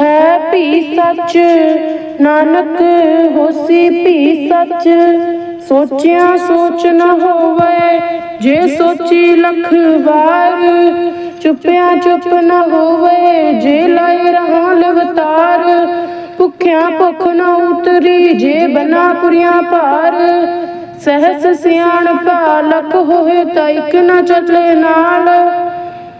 ਹੈ ਭੀ ਸੱਚ। ਨਾਨਕ ਹੋਸੀ ਭੀ ਸੱਚ। ਸੋਚਿਆ ਸੋਚ ਨ ਹੋਵੇ, ਜੇ ਸੋਚੀ ਲੱਖ ਵਾਰ। ਚੁੱਪਿਆ ਚੁੱਪ ਨ ਹੋਵੇ, ਜੇ ਲਾਇ ਰਹਾ ਲਵਤਾਰ। ਭੁੱਖਿਆ ਭੁੱਖ ਨ ਉਤਰੀ, ਜੇ ਬਨਾ ਪੁਰੀਆਂ ਭਾਰ। ਸਹਸ ਸਿਆਣ ਲਖ ਹੋਏ ਤਾਂ ਇਕ ਨ ਚੱਲੇ ਨਾਲ।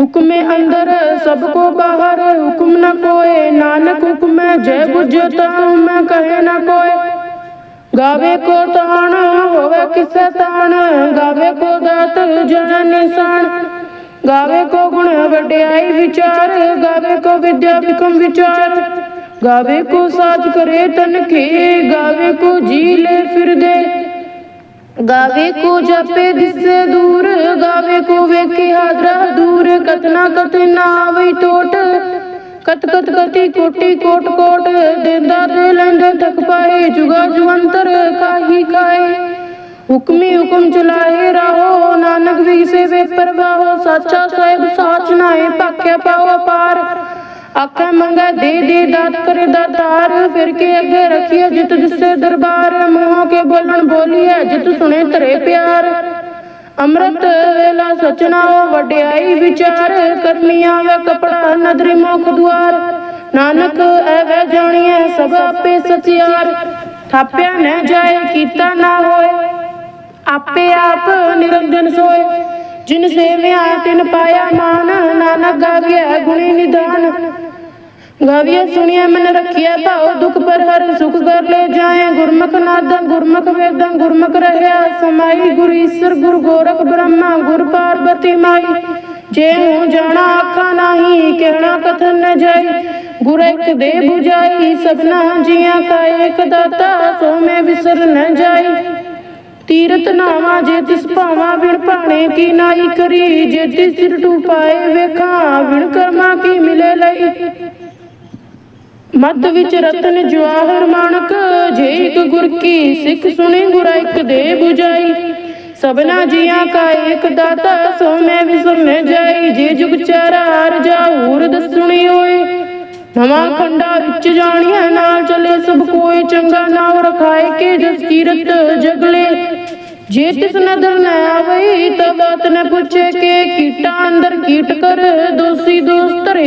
ਹੁਕਮੇ ਅੰਦਰ ਸਭ ਕੋ ਬਾਹਰ, ਹੁਕਮ ਨਾ ਕੋਏ। ਨਾਨਕ ਹੁਕਮੈ ਜੈ ਬੁਝਿ ਮੈਂ ਕਹੇ ਨਾ ਕੋਏ। ਗਾਵੇ ਕੋ ਤਾਣ, ਹੋਵੇ ਕਿਸੈ ਤਾਣ। ਗਾਵੇ ਕੋ ਦਾਤ, ਜਨ ਨਿਸ਼ਾਨ। ਗਾਵੇ ਕੋ ਗੁਣ, ਵਡਿਆਈ ਵਿਚਾਰ। ਗਾਵੇ ਕੋ ਵਿਦਿਆ ਵਿਕਮ ਵਿਚਾਰ। ਗਾਵੇ ਕੋ ਸਾਜ ਕਰੇ ਤਨ ਕੇ। ਗਾਵੇ ਕੋ ਜੀ ਲੈ ਫਿਰਦੇ। ਗਾਵੇ ਕੋ ਜਪੇ ਦਿਸੇ ਦੂਰ, ਗਾਵੇ ਕੋ ਵੇਖੇ ਹਾਦਰਾ ਦੂਰ ਕਤਨਾ ਕਤ ਨਾ ਆਵਈ ਟੋਟ। ਕਤ ਕਤ ਕਤੀ ਕੋਟੀ ਕੋਟ ਕੋਟ, ਦੇਂਦਾ ਦੇ ਲੈਂਦੇ ਥਕ ਪਾਏ, ਜੁਗਾ ਜੁਵੰਤਰ ਕਾਹੀ ਕਾਏ। ਹੁਕਮੀ ਹੁਕਮ ਚਲਾਏ ਰਹੋ, ਨਾਨਕ ਵੀ ਸੇ ਵੇ ਪਰਵਾਹੋ, ਸਾਚਾ ਸਾਹਿਬ ਸਾਚ ਨਾਏ ਭਾਕਿਆ ਪਾਓ ਪਾਰ ਆਖੇ, ਮੰਗਾ ਦੇ ਦੇ ਦਾਤ ਕਰੇ ਦਾਤਾਰ ਫਿਰ ਕੇ ਅੱਗੇ ਰੱਖਿਆ ਜਿਤ ਦਿਸੇ ਦਰਬਾਰ। ਮੂੰਹ ਕੇ ਬੋਲਣ ਬੋਲੀਐ ਜਿਤ ਸੁਣੇ ਧਰੇ ਪਿਆਰ। ਅੰਮ੍ਰਿਤ ਵੇਲਾ ਸਚਨਾ ਵਡਿਆਈ ਵਿਚਾਰ। ਕਰਨੀ ਆਵੇ ਕਪੜਾ ਨਦਰੀ ਮੁਖ ਦੁਆਰ। ਨਾਨਕ ਐਵੇਂ ਜਾਣੀਐ ਸਭ ਆਪੇ ਸਚਿਆਰ ਥਾਪਿਆ ਨ ਜਾਏ, ਕੀਤਾ ਨਾ ਹੋਏ। ਆਪੇ ਆਪ ਨਿਰੰਜਨ ਸੋਏ। ਜਿਨ ਸੇਵਿਆ ਤਿਨ ਪਾਇਆ ਮਾਨ, ਨਾਨਕ ਗਾਵਿਆ ਗੁਣੀ ਨਿਦਾਨ। ਗਾਵਿਆ ਸੁਣਿਆ ਮਨ ਰਖਿਆ ਭਾਉ ਦੁਖ ਪਰ ਹਰ ਸੁਖ ਕਰ ਲੈ ਜਾਏ। ਗੁਰਮੁਖ ਨਾਦਾਂ, ਗੁਰਮੁਖ ਵੇਦਾਂ, ਗੁਰਮੁਖ ਰਹਿਆ ਸਮਾਈ। ਗੁਰ ਈਸਰ, ਗੁਰ ਗੋਰਖ ਬ੍ਰਹਮਾ, ਗੁਰ ਪਾਰਬਤੀ ਮਾਈ। ਜੇ ਹੂੰ ਜਾਣਾ ਆਖਾਂ ਨਹੀਂ, ਕਹਿਣਾ ਕਥਨ ਨ ਜਾਈ। ਗੁਰ ਇੱਕ ਦੇ 부ਜਾਈ ਸਭਨਾ ਜੀਆਂ ਕਾ ਏਕ ਦਾਤਾ, ਸੋ ਮੈਂ ਵਿਸਰ ਨ ਜਾਈ। ਤੀਰਤ ਨਾਵਾ ਜੇ ਤਿਸ ਭਾਵਾ, ਵਿਣ ਭਾਣੇ ਕੀ ਨਾਈ ਕਰੀ। ਜੇ ਤਿਸ ਸਿਰ ਟੂਪਾਏ ਵੇਖਾਂ, ਵਿਣ ਕਰਮਾ ਕੀ ਮਿਲੇ ਲਈ। ਮੱਧ ਵਿੱਚ ਰਤਨ ਜਵਾਹਰ ਮਾਨਕ ਜੇ ਇੱਕ ਗੁਰ ਕੀ ਸਿੱਖ ਸੁਣੀ ਗੁਰਾ ਇੱਕ ਦੇ 부ਜਾਈ ਸਭਨਾ ਜੀਆਂ ਕਾ ਏਕ ਦਾਤਾ, ਸੋ ਮੈਂ ਵਿਸਰਨ ਜਾਈ। ਜੇ ਜੁਗ ਚਾਰਾ ਹਰ ਜਾਹੂਰ ਦਸੁਣੀ ਹੋਏ। ਨਵਾਂ ਖੰਡਾ ਵਿੱਚ ਜਾਣੀਆਂ ਨਾਲ ਚਲੇ ਸਭ ਕੋਈ ਚੰਗਾ ਨਾਮ ਰਖਾਏ ਕੇ ਜਸ ਕੀਰਤ ਜਗਲੇ। ਜੇ ਤਿਸ ਨਦਰ ਨ ਆਵਈ, ਤਾਂ ਨ ਪੁੱਛੇ ਕੇ ਕੀਟਾ ਅੰਦਰ ਕੀਟ ਕਰ, ਦੋਸੀ ਦੋਸਤ ਰੇ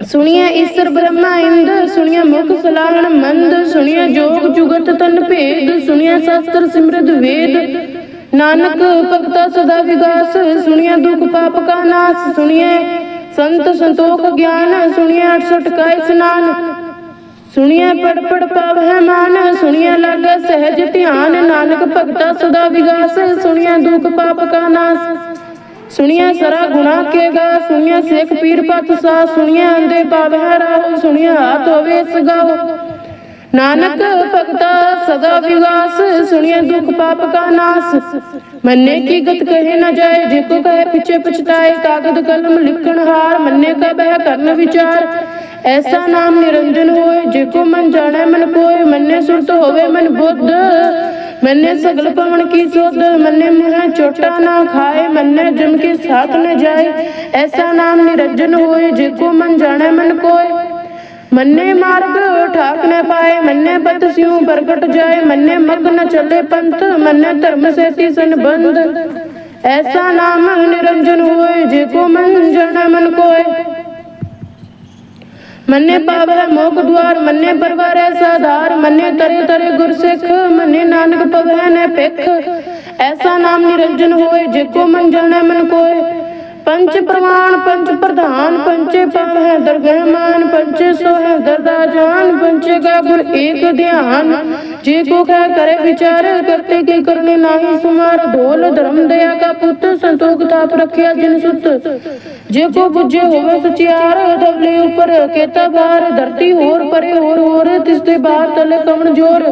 ਸੁਣਿਆ ਈਸ਼ਰ ਬ੍ਰਹਮਾ ਇੰਦ, ਸੁਣੀਐ ਮੁਖ ਸਲਾਹਣ ਮੰਦ, ਸੁਣੀਐ ਜੋਗ ਜੁਗਤ ਤਨ ਭੇਦ, ਸੁਣੀਐ ਸ਼ਾਸਤਰ ਸਿਮਰਤ ਵੇਦ। ਨਾਨਕ ਭਗਤਾ ਸਦਾ ਵਿਗਾਸ, ਸੁਣੀਐ ਦੁਖ ਪਾਪ ਕਾ ਨਾਸ, ਸੁਣੀਐ ਸੰਤ ਸੰਤੋਖ ਗਿਆਨ, ਸੁਣੀਐ 68 ਕਾ ਇਸਨਾਨ। ਸੁਣੀਐ ਪੜ ਪੜ ਪਾਵਹਿ ਮਾਨ, ਸੁਣੀਐ ਲਾਗੈ ਸਹਿਜ ਧਿਆਨ। ਨਾਨਕ ਭਗਤਾ ਸਦਾ ਵਿਗਾਸ, ਸੁਣੀਐ ਦੁਖ ਪਾਪ ਕਾ ਨਾਸ। ਸੁਣੀਐ ਸਰਾ ਗੁਣਾ ਕੇ ਗਾ ਸੁਣੀਐ ਸੇਖ ਪੀਰ ਪਤ ਸਾ ਸੁਣੀਐ ਅੰਦੇ ਪਾਵਹਿ ਰਾਹੋ ਸੁਣੀਐ ਹਾਥ ਹੋਵੇ ਸਗਾਓ। ਨਾਨਕ ਭਗਤਾ ਸਦਾ ਵਿਗਾਸ ਸੁਣੀਐ ਦੁਖ ਪਾਪ ਕਾ ਨਾਸ। ਮੰਨੇ ਕੀ ਗਤ ਕਹੇ ਨਾ ਜਾਏ ਜੇ ਕੋ ਕਹੇ ਪਿਛੇ ਪਛਤਾਏ ਕਾਗਦ ਕਲਮ ਲਿਖਣ ਹਾਰ ਮੰਨੇ ਕਾ ਬਹਿ ਕਰਨ ਵਿਚਾਰ। ਐਸਾ ਨਾਮ ਨਿਰੰਜਨ ਹੋਏ ਜੇ ਕੋ ਮਨ ਜਾਣੈ ਮਨ ਕੋਏ ਮੰਨੇ ਸੁਰਤ ਹੋਵੇ ਮਨ ਬੁੱਧ। ਮੈਨੇ ਸਗਲ ਪਵਨ ਕੀ ਸੋਧ, ਮੈਨੇ ਮੁਹਾ ਚੋਟਾ ਨਾ ਖਾਏ, ਮੈਨੇ ਜਮ ਕੇ ਸਾਥ ਨ ਜਾਏ। ਐਸਾ ਨਾਮ ਨਿਰੰਜਨ ਹੋਏ, ਜੇ ਕੋ ਮਨ ਜਾਣੈ ਮਨ ਕੋਏ। ਮੰਨੇ ਮਾਰਗ ਠਾਕ ਨ ਪਾਏ, ਮੰਨੇ ਪਤ ਸਿਉ ਪ੍ਰਗਟ ਜਾਏ। ਮੰਨੇ ਮਗ ਨ ਚੱਲੇ ਪੰਥ, ਮੰਨੇ ਧਰਮ ਸੇਤੀ ਸੰਬੰਧ। ਐਸਾ ਨਾਮ ਨਿਰੰਜਨ ਹੋਏ, ਜੇ ਕੋ ਮਨ ਜਣ ਮਨ ਕੋਏ। ਮੰਨੇ ਪਾਵੈ ਮੋਖ ਦੁਆਰ, ਮੰਨੇ ਪਰਵਾਰੈ ਸਾਧਾਰ, ਮੰਨੇ ਤਰੇ ਤਰੇ ਗੁਰਸਿੱਖ, ਮੰਨੇ ਨਾਨਕ ਪਵੈ ਨੇ ਪਿਖ ਐਸਾ ਨਾਮ ਨਿਰੰਜਨ ਹੋਏ, ਜੇ ਕੋ ਮਨ ਜਾਣੈ ਮਨ ਕੋਏ। ਪੰਚ ਪ੍ਰਮਾਣ ਪੰਜ ਪ੍ਰਧਾਨ ਪੰਚੇ ਪਾਵ ਹੈ ਦਰਗਹਿ ਮਾਨ ਪੰਚੇ ਸੋ ਹੈ ਦਰਦਾ ਜਾਨ ਪੰਚੇ ਕਾ ਗੁਣ ਏਕ ਧਿਆਨ। ਜੇ ਕੋ ਕਹਿ ਕਰੇ ਵਿਚਾਰ ਕਰਤੇ ਕੀ ਕਰਨੇ ਨਾਹੀ ਸੁਮਾਰ। ਢੋਲ ਧਰਮ ਦਇਆ ਕਾ ਪੁੱਤ ਸੰਤੋਖ ਤਾਪ ਰੱਖਿਆ ਜਿਨ ਸੁਤ। ਜੇ ਕੋ ਬੁਝੇ ਹੋਵੇ ਸਚਿਆਰ ਦਵਲੇ ਉਪਰ ਕੇਤਾ ਬਾਰ ਧਰਤੀ ਹੋਰ ਪਰੇ ਹੋਰ ਹੋਰ ਤਿਸ ਤੇ ਬਾਹਰ ਤਲੇ ਕਮਣ ਜੋਰ।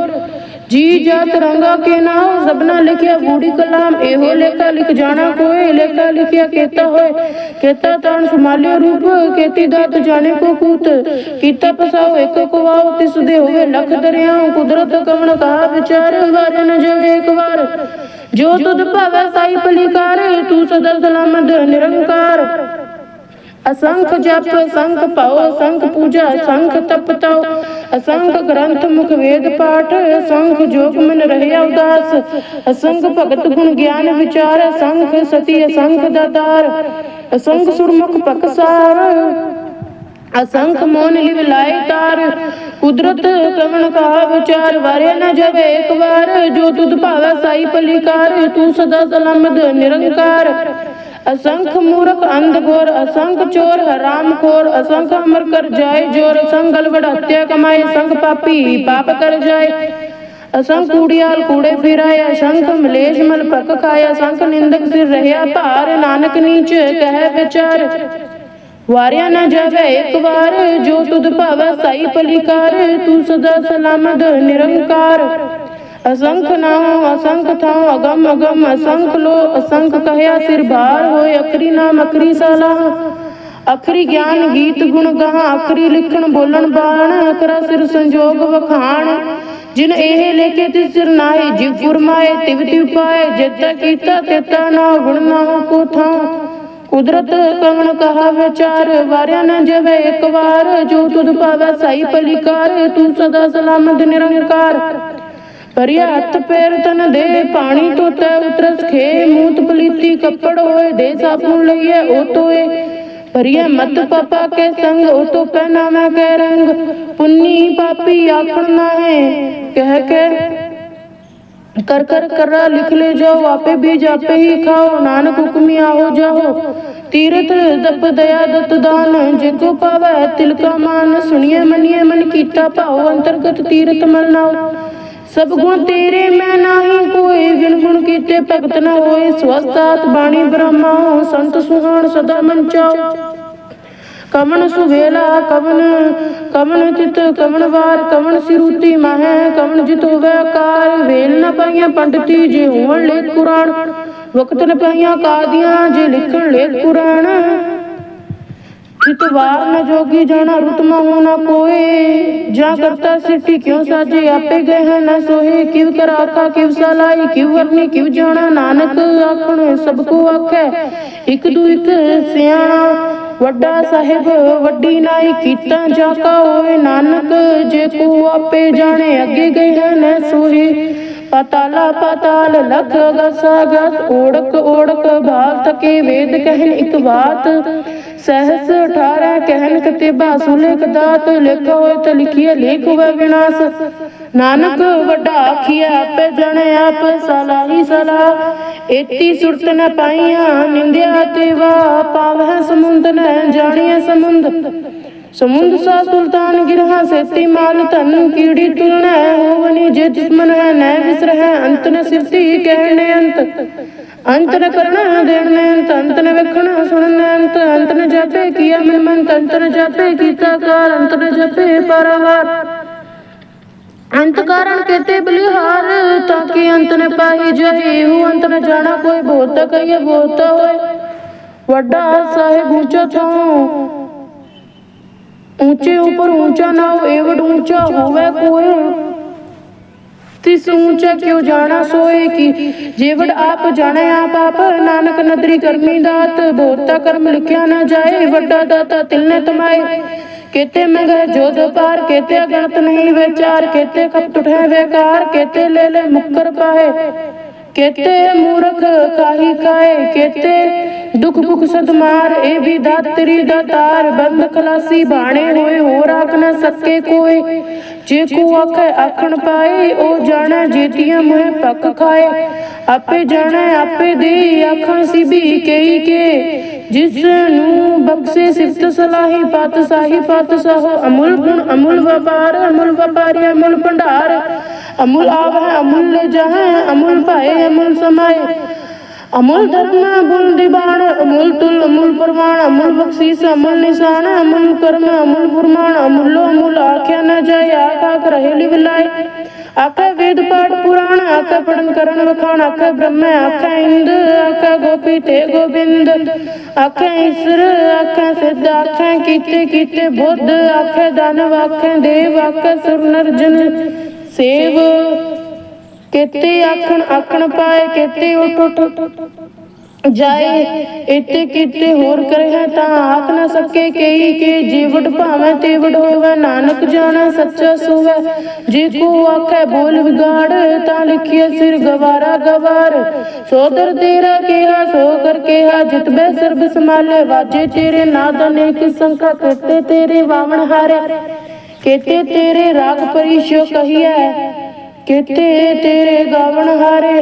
ਜੀ ਜਾ ਤਰੰਗਾ ਕੇ ਨਾ ਜ਼ਬਨਾ ਲਿਖਿਆ ਬੂੜੀ ਕਲਾਮ, ਇਹੋ ਲੇਖਾ ਲਿਖ ਜਾਣਾ ਕੋਏ, ਲੇਖਾ ਲਿਖਿਆ ਕੇਤਾ ਹੋਏ। ਕੇਤਾ ਤਾਂ ਸਮਾਲਿਆ ਰੂਪ, ਕੇਤੀ ਦਾ ਜਾਣੇ ਕੋ ਕੂਤ। ਕੀਤਾ ਪਸਾਓ, ਇੱਕ ਕਵਾਉ ਤਿਸ ਦੇ ਹੋਵੇ ਲਖ ਦਰਿਆਉ। ਕੁਦਰਤ ਕਵਣ ਕਹਾ ਵਿਚਾਰ ਵਾਰ ਨ ਇੱਕ ਵਾਰ। ਜੋ ਤੁਧ ਭਾਵੈ ਸਾਈ ਪਲੀਕਾਰ ਤੂੰ ਸਦਾ ਸਲਾਮਤ ਨਿਰੰਕਾਰ। असंख जप संख पाओ संख पूजा संख तप तव असंख ग्रंथ मुख वेद पाठ असंख जोग मन रहया उदास असंख भगत गुण ज्ञान विचार असंख सती असंख दातार असंख सुरमुख पकसार असंख मोन लिव लाए तार कुदरत कमन कहा विचार वारे न जवे एक बार जो तुध भावे साई पलिकार तू सदा सलामत निरंकार असंख मूर्ख अंध घोर असंख चोर हराम खोर असंख अमर कर जाए जोर असंख गलबड़ हत्या कमाए असंख पापी पाप कर जाए असंख कूड़ियाल कूड़े फिराए असंख मलेश मल पक खाए असंख निंदक सिर रहया भार नानक नीच कह विचार ਵਾਰਿਆ ਨਾ ਜਾਵੇ ਇੱਕ ਵਾਰ ਜੋ ਤੁਧ ਭਾਵੈ ਸਾਈ ਪਲਿਕਾਰ ਤੂੰ ਸਦਾ ਸਲਾਮਤ ਨਿਰੰਕਾਰ ਅਸੰਖ ਨਾਮ, ਅਸੰਖ ਥਾਂ, ਅਗਮ ਅਗਮ, ਅਸੰਖ ਲੋ ਅਸੰਖ ਕਹਿਆ ਸਿਰ ਭਾਰ ਹੋਏ, ਅਖਰੀ ਨਾਮ, ਅਖਰੀ ਸਾਲਾ। ਅਖਰੀ ਗਿਆਨ ਗੀਤ ਗੁਣ ਗਾਹਾਂ, ਅਖਰੀ ਲਿਖਣ ਬੋਲਣ ਬਾਣ, ਅਖਰਾ ਸਿਰ ਸੰਜੋਗ ਵਖਾਣ। ਜਿਨ ਇਹ ਲੇਕੇ ਤਿਸ ਸਿਰ ਨਾਹੀ, ਜਿਵ ਫੁਰਮਾਏ ਤਿਵ ਤਿਵ ਪਾਏ, ਜਿਤ ਕੀਤਾ ਤਿਤਾ ਨਾ ਗੁਣ ਨਾ ਕੋ ਥਾਂ। ਕੁਦਰਤ ਕਵਣ ਕਹਾ ਵਿਚਾਰ, ਵਾਰਿਆ ਨਾ ਜਵੇ ਇੱਕ ਵਾਰ, ਜੋ ਤੁਧ ਪਾਵੈ ਸਾਈ ਪਲਿਕਾਰ ਤੂੰ ਸਦਾ ਸਲਾਮਤ ਨਿਰੰਕਾਰ। ਪਰਿਆ ਹੱਥ ਪੈਰ ਤਨ ਦੇ ਪਾਣੀ ਤੋਂ ਤੈ ਉਤਰਸ ਖੇ ਮੂਤ ਪਲੀਤੀ ਕੱਪੜ ਹੋਏ ਦੇ ਸਾਬੂ ਲਈਏ ਉਹ ਤੋਏ ਪਰਿਆ ਮਤ ਪਾਪਾ ਕੇ ਸੰਗ ਉਹ ਤੋ ਪਹਿਨਾਵਾ ਕੇ ਰੰਗ ਪੁੰਨੀ ਪਾਪੀ ਆਖਣ ਨਾ ਹੈ ਕਹਿ ਕੇ कर कर करा लिख ले जाओ आपे भी जापे ही खाओ नानक हुक्मी आओ जाओ तीरथ दप दया दत्त दान जिको पावै तिलका मान सुनिए मनिए मन कीता भाओ अंतर्गत तीरथ मल नाओ ਸਭ ਗੁਣ ਤੇਰੇ ਮੈਂ ਨਾਹੀ, ਕੋਈ ਗਿਣ ਗੁਣ ਕੀਤੇ ਭਗਤ ਨਾ ਹੋਏ। ਸਵਸਤਾਤ ਬਾਣੀ ਬ੍ਰਹਮਾ, ਸੰਤ ਸੁਹਾਣ ਸਦਾ ਮਨ ਚਾਓ ਕਮਣ ਸੁਵੇਲਾ ਕਮਣ ਕਮਨ ਚਿਤ ਕਮਣ ਵਾਰ ਕਮਣ ਸਿਰੂਤੀ ਮਹਿ ਕਮਣ ਜਿਤ ਹੋਵੇ ਕਾਲ ਵੇਲ ਨ ਪਈਆਂ ਪੰਡਤੀ, ਜੇ ਹੋਣ ਲੈ ਕੁਰਾਨ। ਵਕਤ ਨ ਪਾਈਆਂ ਕਾਦੀਆਂ, ਜੇ ਲਿਖਣ ਲੇ ਕੁਰਾਨ। ਇਤਵਾਰ ਨਾ ਜੋਗੀ ਜਾਣਾ ਰੁਤਮਾ ਹੋਣਾ ਕੋਈ ਜਾਂ ਕਰਤਾ ਸਿੱਟੀ ਕਿਉਂ ਸਾਜੇ? ਆਪੇ ਗਏ ਨਾ ਸੋਹੇ। ਕਿਵ ਕਰਾਕਾ ਕਿਵ ਸਲਾਈ ਕਿਵ ਵਰਨੀ ਕਿਵ ਜਾਣਾ? ਨਾਨਕ ਆਖਣ, ਸਭ ਕੋ ਆਖੈ। ਇੱਕ ਦੂ ਇੱਕ ਸਿਆਣਾ, ਵੱਡਾ ਸਾਹਿਬ, ਵੱਡੀ ਨਾਈ ਕੀਤਾ ਜਾ ਕਾ ਹੋਏ ਨਾਨਕ ਜੇ ਕੋ ਆਪੇ ਜਾਣੇ, ਅੱਗੇ ਗਏ ਨਾ ਸੋਹੇ। ਪਤਾਲਾ, ਪਤਾਲ, ਲਖ ਗਸਾ ਗਸ ਓੜਕ ਓੜਕ ਭਾਵ ਤਕੇ ਵੇਦ ਕਹਿਣ ਇਕ ਬਾਤ। ਸਹਸ 18 ਕਹਿਨ ਕਤਿਬਾ ਸੁਲੇਖ ਦਾਤ, ਲਿਖ ਹੋਏ ਤੇ ਲਿਖੀਏ ਲੇਖ ਹੋਵੇ ਵਿਨਾਸ਼। ਨਾਨਕ ਵੱਡਾ ਆਖੀਆ ਆਪੇ ਜਣੇ, ਆਪ ਸਲਾਹੀ ਸਲਾ। ਏਤੀ ਸੁਰਤ ਨ ਪਾਈਆਂ, ਨਿੰਦਿਆ ਤੇ ਵਾ, ਪਾਵਹਿ ਸਮੁੰਦ ਨ ਜਾਣੀਐ ਸਮੁੰਦ। ਸਮੁੰਦ ਸਾ ਸੁਲਤਾਨ ਗਿਰਹਾ, ਸੇਤੀ ਮਾਲ ਧਨ, ਕੀੜੀ ਤੁਲਨਾ ਹੋਵਨੀ ਜੇ ਦੁਸ਼ਮਨ ਹੈ ਨੈ ਵਿਸਰਹਿ, ਅੰਤ ਨ ਸਿਰਤੀ, ਕਹਿਣੇ ਅੰਤ। ਅੰਤ ਨ ਕਰਣਾ ਦੇਣ ਨੇ ਅੰਤ ਨ ਸੁਣ ਨੈਣ ਅੰਤ ਨ ਜਾਪੇ ਕੀਆ ਮਨ ਮਨ ਅੰਤ ਨ ਜਾਪੇ ਕੀਤਾ ਕਾਰ ਪਰਵਾਰ। ਅੰਤ ਕਾਰਨ ਕੇਤੇ ਬਲਿਹਾਰ, ਤਾਂ ਕਿ ਅੰਤ ਨ ਪਾਹੀ ਜਹੀ ਹੂ ਅੰਤ ਨ ਜਾਣਾ ਕੋਈ ਬਹੁਤ ਕਹੀਏ ਬਹੁਤ ਹੋਏ। ਵੱਡਾ ਸਾਹਿਬ ਉੱਚਾ ਤੋਂ ਉੱਚੇ ਉਪਰ ਉੱਚਾ ਨਾ ਹੋਵੇ ਵਡ ਉੱਚਾ ਹੋਵੇ ਕੋਈ। ਤਿਸ ਊਚ ਕਿਉ ਜਾਣਾ ਸੋਏ ਕੀ? ਜੇਵੜ ਆਪ ਜਾਣੈ ਆਪ ਆਪ, ਨਾਨਕ ਨਦਰੀ ਕਰਮੀ ਦਾਤ ਬੋਤਾ ਕਰਮ ਲਿਖਿਆ ਨਾ ਜਾਏ, ਵੱਡਾ ਦਾਤਾ ਤਿਲਨੇ ਤਮਾਏ। ਕੇਤੇ ਮੰਗੇ ਜੋਦ ਪਾਰ ਕੇਤੇ ਗਣਤ ਨਹੀਂ ਵਿਚਾਰ, ਕੇਤੇ ਖਪਤ ਉਠੈ ਵੇਕਾਰ, ਕੇਤੇ ਲੈ ਲੈ ਮੁਕਰ ਪਾਏ। ਕੇਤੇ ਮੂਰਖ ਕਾਹੀ ਕਾਏ ਕੇਤੇ ਦੁਖ ਭੁਖ ਸਦਮਾਰ ਇਹ ਵੀ ਦਾਤਰੀ ਦਾ ਤਾਰ। ਬੰਦ ਕਲਾਸੀ ਬਾਣੇ ਹੋਏ, ਹੋਰ ਆਖ ਨਾ ਸਕੇ ਕੋਈ ਜੇ ਕੋ ਆਖੇ ਆਖਣ ਪਾਏ, ਉਹ ਜਾਣਾ ਜੀਤੀਆਂ ਮੋਹ ਪੱਕ ਖਾਏ। ਆਪੇ ਜਾਣਾ, ਆਪੇ ਦੇ ਆਖਣ ਸੀ ਵੀ ਕਈ ਕੇ। ਜਿਸ ਨੂੰ ਬਖਸ਼ੇ ਸਿਫਤ ਸਲਾਹੀ, ਪਤ ਸਾਹੀ, ਪਤ ਸਹੋ। ਅਮੁਲ ਗੁਣ, ਅਮੁਲ ਵਪਾਰ, ਅਮੁਲ ਵਪਾਰੀ, ਅਮੁਲ ਭੰਡਾਰ। ਅਮੁਲ ਆਵਹ, ਅਮੁਲ ਜਹਾਂ, ਅਮੁਲ ਭਾਏ, ਅਮੁਲ ਸਮਾਏ। ਅਮੁੱਲ ਧਰਮ ਅਮੁੱਲ ਦੀਵਾਨ ਅਮੁੱਲ ਤੁਲ, ਅਮੁੱਲ ਪ੍ਰਮਾਣ ਅਮੁੱਲ ਬਖਸ਼ੀਸ, ਅਮੁੱਲ ਨਿਸ਼ਾਨ, ਅਮੁੱਲ ਕਰਮ, ਅਮੁੱਲ ਫਰਮਾਨ, ਅਮੁੱਲੋ ਅਮੁੱਲ ਆਖਿਆ ਨਾ ਜਾਏ, ਆਖ ਆਖ ਰਹੇ ਲਿਵਲਾਏ ਆਖੇ ਵੇਦ ਪਾਠ ਪੁਰਾਣ, ਆਖੇ ਪੜਨ ਕਰਨ ਵਖਾਣ, ਆਖੇ ਬ੍ਰਹਮ, ਆਖੇ ਇੰਦ, ਆਖੇ ਗੋਪੀ ਤੇ ਗੋਬਿੰਦ। ਆਖੇ ਈਸ਼ਰ, ਆਖੇ ਸਿੱਧ, ਆਖੇ ਕੀਤੇ ਕੀਤੇ ਬੁੱਧ, ਆਖੇ ਦਾਨਵ, ਆਖੇ ਦੇਵ, ਆਖੇ ਸੁਰ ਨਰ ਜਨ ਕਿਤੇ ਆਖਣ ਆਖਣ ਪਾਏ, ਕਿਤੇ ਉਠ ਉਠ। ਜਾਏ ਇਤੇ ਕਿਤੇ ਹੋਰ ਕਰਿਆ ਤਾਂ ਆਖ ਨਾ ਸਕੇ ਕਈ ਕੇ ਜੀਵੜ ਭਾਵੇਂ ਤੇਵੜ ਹੋਵੇ, ਨਾਨਕ ਜਾਣਾ ਸੱਚਾ ਸੋਵੇ। ਜੇ ਕੋ ਆਖੇ ਬੋਲ ਵਿਗਾੜ, ਤਾਂ ਲਿਖਿਆ ਸਿਰ ਗਵਾਰਾ ਗਵਾਰ। ਸੋਦਰ ਤੇਰਾ ਕਿਹਾ ਸੋ ਕਰ ਕਿਹਾ ਜਿਤਬੈ ਸਰਬ ਸਮਾਲੇ ਵਾਜੇ ਤੇਰੇ ਨਾਦ ਨੇਕ ਸੰਖਾ ਕਰਤੇ ਤੇਰੇ ਵਾਵਣ ਹਾਰੇ। ਕੇਤੇ ਤੇਰੇ ਰਾਗ ਪਰਿਸ਼ੋ ਕਹੀਐ ਕਿਤੇ ਤੇਰੇ ਗਾਵਣ ਹਾਰੇ।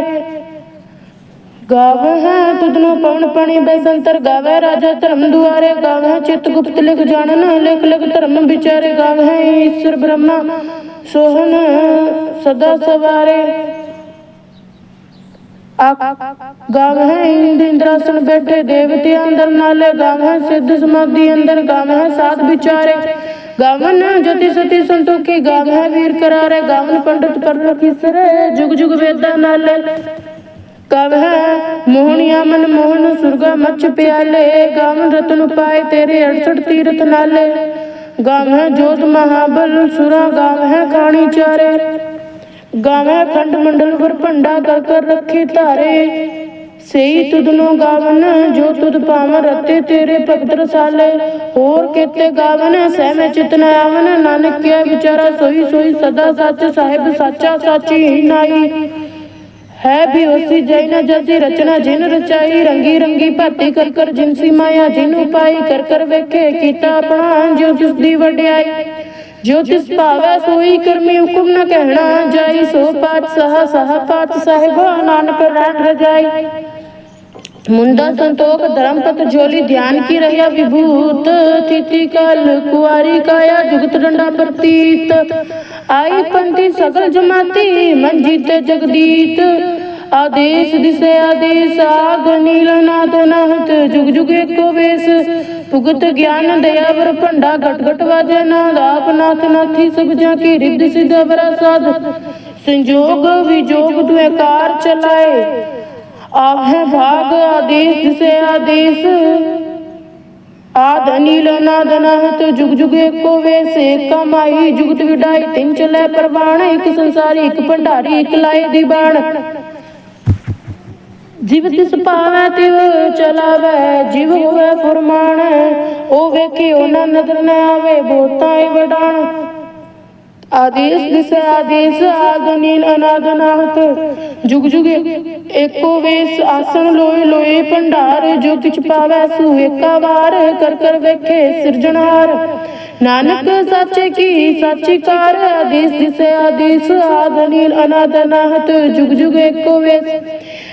ਗਾਵ ਹੈ ਤੁਧਨੋ ਪਵਨ ਪਣੀ, ਬੈਸੰਤਰ ਗਾਵੇ ਰਾਜਾ ਧਰਮ ਦੁਆਰੇ। ਗਾਵ ਚਿਤ ਗੁਪਤ ਲਿਖ ਜਾਣਨ, ਲਿਖ ਲਿਖ ਧਰਮ ਵਿਚਾਰੇ। ਗਾਵ ਹੈ ਈਸ਼ਰ ਬ੍ਰਹਮਾ ਸੋਹਣ ਸਦਾ ਸਵਾਰੇ। ਗਾਵ ਹੈ ਇੰਦ ਇੰਦਰਾਸਨ ਬੈਠੇ ਦੇਵਤੇ ਅੰਦਰ ਨਾਲੇ। ਗਾਵ ਹੈ ਸਿੱਧ ਸਮਾਧੀ ਅੰਦਰ, ਗਾਵ ਹੈ ਸਾਧ ਵਿਚਾਰੇ। ਗਾਵਨ ਜਤੀ ਸਤੀ ਸੰਤੋਖੀ ਗਾਵ ਹੈ ਵੀਰ ਕਰਾਰੇ ਗਾਵਨ ਪੰਡਤ ਪਰ ਰਖੀ ਸਰੇ ਜੁਗ ਜੁਗ ਵੇਦਾਂ ਨਾਲੇ। ਕਵ ਹੈ ਮੋਹਣਿਆ ਮਨ ਮੋਹਨ ਸੁਰਗਾ ਮੱਛ ਪਿਆਲੇ ਗਾਵਨ ਰਤਨ ਪਾਏ ਤੇਰੇ 68 ਤੀਰਥ ਨਾਲੇ। ਗਾਵ ਹੈ ਜੋਤ ਮਹਾਬਲ ਸੁਰਾ ਗਾਵ ਹੈ ਖਾਣੀ ਚਾਰੇ। ਗਾਵੇਂ ਖੰਡ ਮੰਡਲ ਵਰ ਭੰਡਾ ਕਰ ਕਰ ਰੱਖੇ ਧਾਰੇ। ਸਈ ਤੁਧਨੋ ਗਾਵਨ, ਜੋ ਤੁਧ ਪਾਵਨ, ਰਤੇ ਤੇਰੇ ਭਗਤ ਰਸਾਲੇ। ਹੋਰ ਕੀਤੇ ਗਾਵਨ ਸਹਿਮੇ ਚਿਤ ਨ ਆਵਨ। ਨਾਨਕ ਕਿਆ ਵਿਚਾਰਾ ਸੋਈ ਸੋਈ ਸਦਾ ਸੱਚ, ਸਾਹਿਬ ਸਾਚਾ, ਸਾਚੀ ਹੀ ਨਾਈ। ਹੈ ਵੀ ਉਸੀ ਜੈ ਜਸੀ, ਰਚਨਾ ਜਿਨ ਰਚਾਈ। ਰੰਗੀ ਰੰਗੀ ਭਾਤੀ ਕਰ ਕਰ ਜਿਨਸੀ ਮਾਇਆ, ਜਿਨੂ ਪਾਈ। ਕਰ ਕਰ ਵੇਖੇ ਕੀਤਾ ਆਪਣਾ, ਜੋ ਤਿਸ ਦੀ ਵਡਿਆਈ। ਜੋ ਤਿਸ ਭਾਵੈ ਸੋਈ, ਕਰਮੀ ਹੁਕਮ ਨ ਕਹਿਣਾ ਜਾਈ। ਸੋ ਪਾਤ ਸਹਾ ਸਹਾ ਪਾਤ ਸਾਹਿਬ ਨਾਨਕ ਰਹਿਣ ਰਜਾਈ। ਮੁੰਦਾ ਸੰਤੋਖ ਧਰਮਪਤ ਜੋਲੀ ਧਿਆਨ ਕੀ ਰਹਿਆ ਵਿਭੂਤ ਥਿਤੀ ਕਲ ਕੁਆਰੀ ਕਾਇਆ ਜੁਗਤ ਡੰਡਾ ਪ੍ਰਤੀਤ। ਆਈ ਪੰਥੀ ਸਗਲ ਜਮਾਤੀ, ਮਨ ਜੀਤੇ ਜਗਦੀਤ। ਆਦੇਸ਼ ਦਿਸੇ ਆਦੇਸ਼, ਆਗ ਨੀਲ ਨਾਦ ਨਾਹਤ, ਜੁਗ ਜੁਗ ਏਕੋ ਵੇਸ। ਭੁਗਤ ਗਿਆਨ ਦਇਆ ਵਰ ਭੰਡਾ, ਘਟ ਘਟ ਵਾਜੇ ਨਾਦ। ਆਪ ਨਾਥ ਨਾਥੀ ਸਭ ਜਾਂ ਕੀ ਰਿੱਧ ਸਿਧ ਵਰਾ ਸਾਧ। ਸੰਜੋਗ ਵਿਜੋਗ ਦੁਇ ਕਾਰ ਚਲਾਏ ਆਹੇ ਭਾਗ ਆਦੇਸ਼ ਦਿਸੇ ਆਦੇਸ਼। ਆਦ ਅਨੀਲ ਨਾਦ ਨਹਤ ਜੁਗ ਜੁਗ ਏਕੋ ਵੇਸੇ। ਕਮਾਈ, ਜੁਗਤ ਵਿਡਾਈ, ਤਿੰਨ ਚਲੇ ਪ੍ਰਵਾਣ, ਇੱਕ ਸੰਸਾਰੀ, ਇੱਕ ਭੰਡਾਰੀ, ਇੱਕ ਲਾਏ ਦੀ ਬਾਣ। ਜਿਵ ਤਿਸ ਪਾਵੈ, ਤਿਵ ਚਲਾਵੈ, ਜਿਵ ਹੋਵੇ ਫਰਮਾਨ। ਉਹ ਵੇਖੇ ਉਹਨਾਂ ਨਦਰ ਨ ਆਵੇ, ਬੋਤਾਂ ਏ ਵਡਾਣ। ਆਦੇਸ਼ ਦਿਸੇ ਆਦੇਸ਼ ਆਦਨੀਲ ਅਨਾਦਨਾਹਤ ਜੁਗ ਜੁਗ ਏਕੋ ਵੇਸ ਆਸਣ ਲੋਏ ਲੋਏ ਭੰਡਾਰ ਜੋ ਕਿਛ ਪਾਵੈ ਸੂ ਏਕਾ ਵਾਰ ਕਰ ਕਰ ਵੇਖੇ ਨਾਨਕ ਸਾਚੇ ਕੀ ਸਾਚੀ ਆਦੇਸ਼ ਦਿਸੇ ਆਦੇਸ਼ ਆਦਨੀਲ ਅਨਾਦਨਾਹਤ ਜੁਗ ਜੁਗ ਏਕੋ ਵੇਸ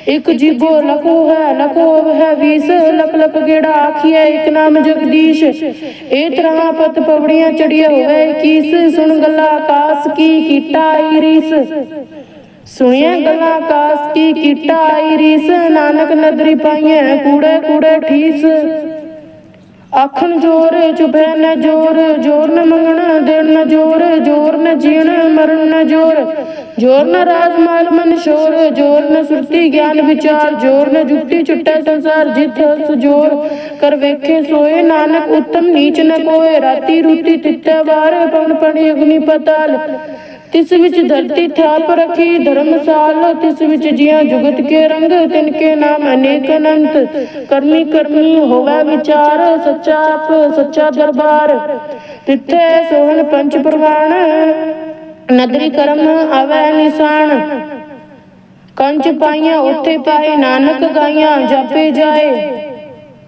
ਇਕ ਜੀਬੋ ਲਖੋ ਹੈ ਲਖੋ ਹੈ ਵੀਸ ਲਖ ਲਖ ਗੇੜਾ ਆਖੀਐ ਇਕ ਨਾਮ ਜਗਦੀਸ਼। ਇਹ ਤਰ੍ਹਾਂ ਪਤ ਪਵੜੀਆਂ ਚੜੀਆਂ ਹੋਵੇ, ਕੀਸ, ਸੁਣ ਗੱਲਾਂ ਆਕਾਸ ਕੀ ਕੀਟਾ ਆਈ ਰੀਸ। ਸੁਣਿਆ ਗੱਲਾਂ ਆਕਾਸ ਕੀ ਕੀਟਾ ਆਈ ਨਾਨਕ ਨਦਰੀ ਪਾਈਐ ਕੂੜੇ ਕੂੜੇ ਠੀਸ। ਆਖਣ ਜੋਰ ਚੁਬੈ ਨ ਜੋਰ ਜੋਰ ਨ ਮੰਗਣ ਦੇਣ ਨ ਜੋਰ ਜੋਰ ਨ ਜੀਣ ਮਰਨ ਨ ਜੋਰ। ਜੋਰ ਨ ਰਾਜ ਮਾਲ ਮਨ ਸ਼ੋਰ, ਜੋਰ ਨ ਸੁਰਤੀ ਗਿਆਨ ਵਿਚਾਰ, ਜੋਰ ਨ ਜੁਗਤੀ ਚੁੱਟੈ ਸੰਸਾਰ ਜਿਤ ਸੁਜੋਰ। ਕਰ ਵੇਖੇ ਸੋਏ ਨਾਨਕ, ਉਤਮ ਨੀਚ ਨ ਕੋਏ, ਰਾਤੀ ਰੂਤੀ ਤਿੱਤੈ ਵਾਰ, ਪਵਨ ਪਣੀ ਅਗਨੀ ਪਤਾਲ। ਤਿਸ ਵਿੱਚ ਧਰਤੀ ਥਾਪ ਰਖੀ ਧਰਮਸਾਲ ਤਿਸ ਵਿੱਚ ਜੀਆਂ ਜੁਗਤ ਕੇ ਰੰਗ ਤਿਨ ਕੇ ਨਾਮ ਅਨੇਕ ਅਨੰਤ। ਕਰਮੀ ਕਰਮੀ ਹੋਵੇ ਵਿਚਾਰ ਸੱਚਾ ਆਪ ਸੱਚਾ ਦਰਬਾਰ। ਤਿੱਥੇ ਸੋਹਣ ਪੰਚ ਪ੍ਰਵਾਣ ਨਦਰੀ ਕਰਮ ਆਵੈ ਨਿਸ਼ਾਨ। ਕੰਚ ਪਾਈਆਂ ਉੱਥੇ ਪਾਏ ਨਾਨਕ ਗਾਈਆਂ ਜਾਪੇ ਜਾਏ।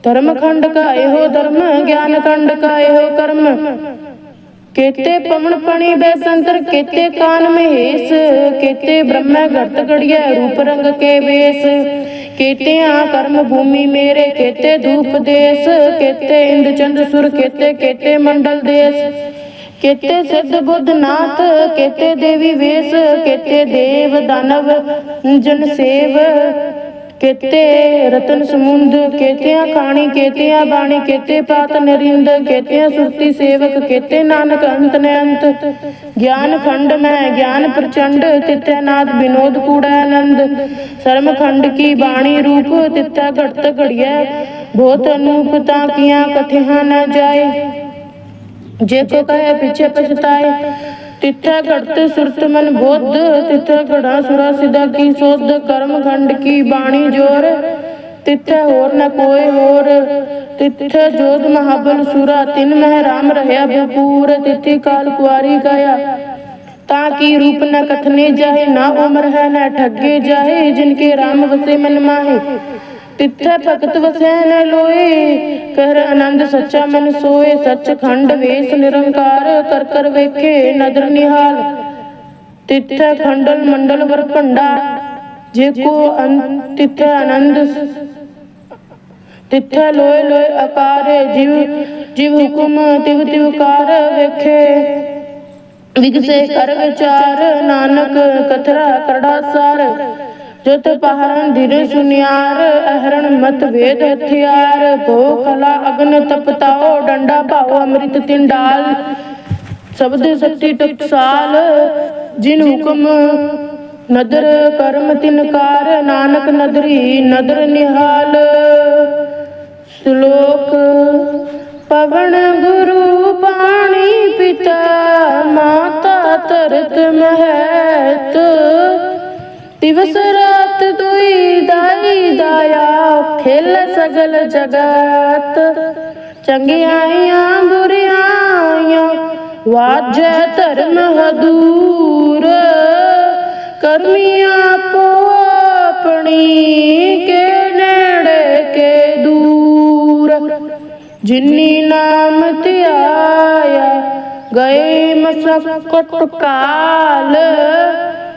ਧਰਮ ਖੰਡ ਕਾ ਇਹੋ ਧਰਮ ਗਿਆਨ ਖੰਡ ਕਾ ਇਹੋ ਕਰਮ। ਕੇਤੇ ਪਵਨ ਪਣੀ ਬੈਸੰਤਰ ਕੇਤੇ ਕਾਨ ਮਹੇਸ਼, ਕੇਤੇ ਬ੍ਰਹਮੈ ਘਟ ਘੜੀਐ, ਰੂਪ ਰੰਗ ਕੇ ਵੇਸ। ਕੇਤਿਆਂ ਕਰਮ ਭੂਮੀ ਮੇਰੇ, ਕੇਤੇ ਧੂਪ ਦੇਸ, ਕੇਤੇ ਇੰਦ ਚੰਦ ਸੁਰ, ਕੇਤੇ ਕੇਤੇ ਮੰਡਲ ਦੇਸ। ਕੇਤੇ ਸਿੱਧ ਬੁੱਧ ਨਾਥ, ਕੇਤੇ ਦੇਵੀ ਵੇਸ, ਕੇਤੇ ਦੇਵ ਦਾਨਵ, ਜਨ ਸੇਵ। ਕੇਤੇ ਰਤਨ ਸਮੁੰਦ, ਕੇਤਿਆਂ ਖਾਣੀ, ਕੇਤਿਆਂ ਬਾਣੀ, ਕੇਤੇ ਪਾਤ ਨਰਿੰਦ, ਕੇਤਿਆਂ ਸੁਰਤੀ ਸੇਵਕ, ਕੇਤੇ ਨਾਨਕ ਅੰਤ ਨੇ ਅੰਤ ਗਿਆਨ ਖੰਡ ਮੈਂ, ਗਿਆਨ ਪ੍ਰਚੰਡ, ਤਿੱਥੈ ਨਾਦ ਵਿਨੋਦ ਕੂੜਾ ਆਨੰਦ। ਸਰਮ ਖੰਡ ਕੀ ਬਾਣੀ ਰੂਪ, ਤਿੱਥੈ ਘੜਤ ਘੜੀਐ। ਬਹੁਤ ਅਨੂਪ ਤਾਂ ਕੀਆਂ ਕਥਿਆ ਨ ਜਾਏ। ਜੇ ਕੋ ਕਹੇ ਪਿਛੇ ਪਛਤਾਏ ਤਿੱਥੈ ਘੜਤ ਸੁਰਤ ਮਨ ਬੁੱਧ, ਤਿੱਥੈ ਘੜਾ ਸੁਰਾ ਸਿਦਾ ਕੀ ਸੋਧ, ਕਰਮ ਖੰਡ ਕੀ ਬਾਣੀ ਜੋਰ। ਤਿੱਥੈ ਹੋਰ ਨ ਕੋਏ ਹੋਰ, ਤਿੱਥੈ ਜੋਧ ਮਹਾਬਲ ਸੁਰਾ, ਤਿਨ ਮਹਿ ਰਾਮ ਰਹਿਆ ਭਪੂਰ ਤਿੱਥੀ ਕਾਲ ਕੁਆਰੀ ਗਇਆ। ਤਾਂ ਕੀ ਰੂਪ ਨ ਕਥਨੇ ਜਾਏ ਨਾ ਉਮਰ ਹੈ ਨਾ ਠੱਗੇ ਜਾਏ ਜਿਨ ਕੇ ਰਾਮ ਵਸੇ ਮਨ ਤਿੱਥੈ ਭਗਤ ਵਸੈ ਨ ਲੋਏ, ਕਹਿਰ ਆਨੰਦ ਸੱਚਾ ਮਨ ਸੋਏ ਸੱਚ ਖੰਡ ਵੇਸ ਨਿਰੰਕਾਰ, ਕਰ ਕਰ ਵੇਖੇ ਨਦਰ ਨਿਹਾਲ। ਤਿੱਥੈ ਖੰਡਲ ਮੰਡਲ ਵਰ ਜੇ ਕੋ ਤਿੱਥੈ ਆਨੰਦ ਤਿੱਥੈ ਲੋਏ ਲੋਏ ਆਕਾਰੇ ਜਿਵ ਜਿਵ ਹੁਕਮ ਤਿਵ ਤਿਵ ਕਾਰ ਵੇਖੇ। ਵਿਗਸੇ ਕਰ ਵਿਚਾਰ, ਨਾਨਕ ਕਥਰਾ ਕਰੜਾ ਸਾਰ ਜਤ ਪਹਰਨ ਧੀਰੇ ਸੁਨਿਆਰ, ਅਹਰਣ ਮਤ ਵੇਦ ਹਥਿਆਰ। ਭੋ ਕਲਾ ਅਗਨ ਤਪਤਾਓ, ਡੰਡਾ ਭਾਉ ਅੰਮ੍ਰਿਤ ਤਿਨ ਡਾਲ ਸ਼ਬਦ ਸੱਤੀ ਟਕਸਾਲ, ਜਿਨ ਹੁਕਮ ਨਦਰ ਕਰਮ ਤਿਨਕਾਰ ਨਾਨਕ ਨਦਰੀ ਨਦਰ ਨਿਹਾਲ। ਸ਼ਲੋਕ, ਪਵਨ ਗੁਰੂ ਬਾਣੀ ਪਿਤਾ, ਮਾਤਾ ਤਰਤ ਮਹਤ। ਦਿਵਸ ਰਾਤ ਦੁਈ ਦਾਈ ਦਾਇਆ, ਖੇਲ ਸਗਲ ਜਗਤ। ਚੰਗਿਆਈਆਂ ਬੁਰਿਆਈਆਂ ਵਾਜੈ ਧਰਮ ਹਦੂਰ। ਕਰਮੀਆਂ ਆਪੋ ਆਪਣੀ, ਕੇ ਨੇੜੇ, ਕੇ ਦੂਰ। ਜਿਨੀ ਨਾਮ ਧਿਆਇਆ, ਗਏ ਮਸਕਟ ਕਾਲ।